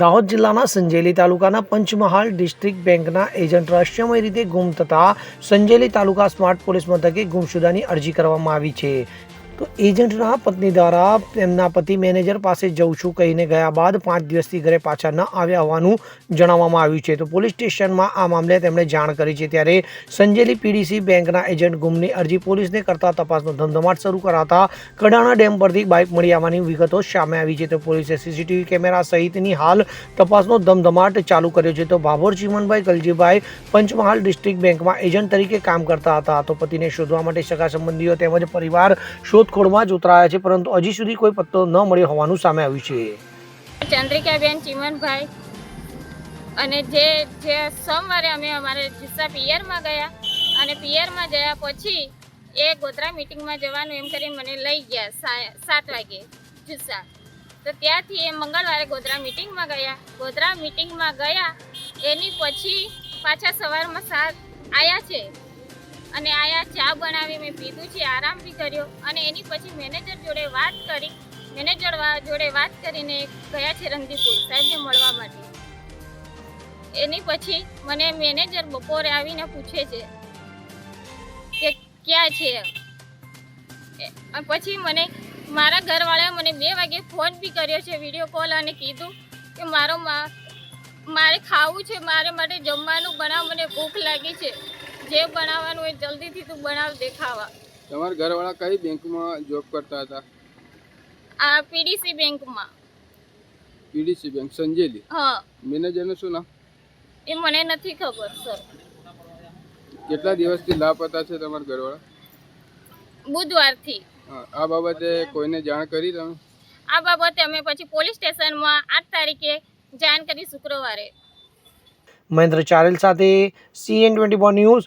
દાહોદ જિલ્લાના સંજેલી તાલુકાના પંચમહાલ ડિસ્ટ્રિક્ટ બેંકના એજન્ટ રહસ્યમય રીતે ગુમ થતા સંજેલી તાલુકા સ્માર્ટ પોલીસ મથકે ગુમશુદાની અરજી કરવામાં આવી છે. તો એજન્ટના પત્ની દ્વારા તેમના પતિ મેનેજર પાસે જઉં છું કહીને ગયા બાદ પાંચ દિવસથી ઘરે પાછા ન આવ્યા હોવાનું જણાવવામાં આવ્યું છે. તો પોલીસ સ્ટેશનમાં આ મામલે તેમણે જાણ કરી છે. ત્યારે સંજેલી પીડીસી બેંકના એજન્ટ ગુમની અરજી પોલીસને કરતા તપાસનો ધમધમાટ શરૂ કરાતા કડાણા ડેમ પરથી બાઇક મળી આવવાની વિગતો સામે આવી છે. તો પોલીસે સીસીટીવી કેમેરા સહિતની હાલ તપાસનો ધમધમાટ ચાલુ કર્યો છે. તો ભાભોર ચીમનભાઈ કલજીભાઈ પંચમહાલ ડિસ્ટ્રિક્ટ બેંકમાં એજન્ટ તરીકે કામ કરતા હતા. તો પતિને શોધવા માટે સગા સંબંધીઓ તેમજ પરિવાર શોધખોળમાં જ ઉતરાયા છે, પરંતુ હજી સુધી કોઈ પત્તો ન મળ્યો હોવાનું સામે આવ્યું છે. ચંદ્રિકાબેન ચીમનભાઈ અને જે જે સોમવારે અમે અમારે જુસ્સા પિયરમાં ગયા અને પિયરમાં ગયા પછી એ ગોધરા મિટિંગમાં જવાનું એમ કરીને મને લઈ ગયા સાત વાગે જુસ્સા. તો ત્યાંથી એ મંગળવારે ગોધરા મિટિંગમાં ગયા. ગોધરા મિટિંગમાં ગયા, એની પછી પાછા સવારમાં સાત આવ્યા છે. અને આયા ચા બનાવી મેં પીધું છે, આરામ બી કર્યો. અને એની પછી મેનેજર જોડે વાત કરી, મેનેજર જોડે વાત કરીને ગયા છે રંગીપુર સાહેબને મળવા માટે. એની પછી મને મેનેજર બપોરે આવીને પૂછે છે કે ક્યાં છે પછી મને મારા ઘરવાળાએ મને બે વાગે ફોન બી કર્યો છે, વીડિયો કોલ અને કીધું કે મારો મારે ખાવું છે, મારે માટે જમવાનું બનાવ મને ભૂખ લાગી છે. જે બનાવવાનું હોય જલ્દીથી તું બનાવ દેખાવા. તમારા ઘરવાળા કઈ બેંકમાં જોબ કરતા હતા? આ પીડીસી બેંકમાં. PDC bank Sanjeli. હા. મેનેજરનું શું નામ? એ મને નથી ખબર સર. કેટલા દિવસથી લાપતા છે તમારા ઘરવાળા? બુધવારથી. હા, આ બાબતે કોઈને જાણ કરી તમે? આ બાબતે અમે પછી પોલીસ સ્ટેશનમાં આઠ તારીખે જાણ કરી શુક્રવારે. મહેન્દ્ર ચારેલ સાથે સીએન ટ્વેન્ટી ન્યૂઝ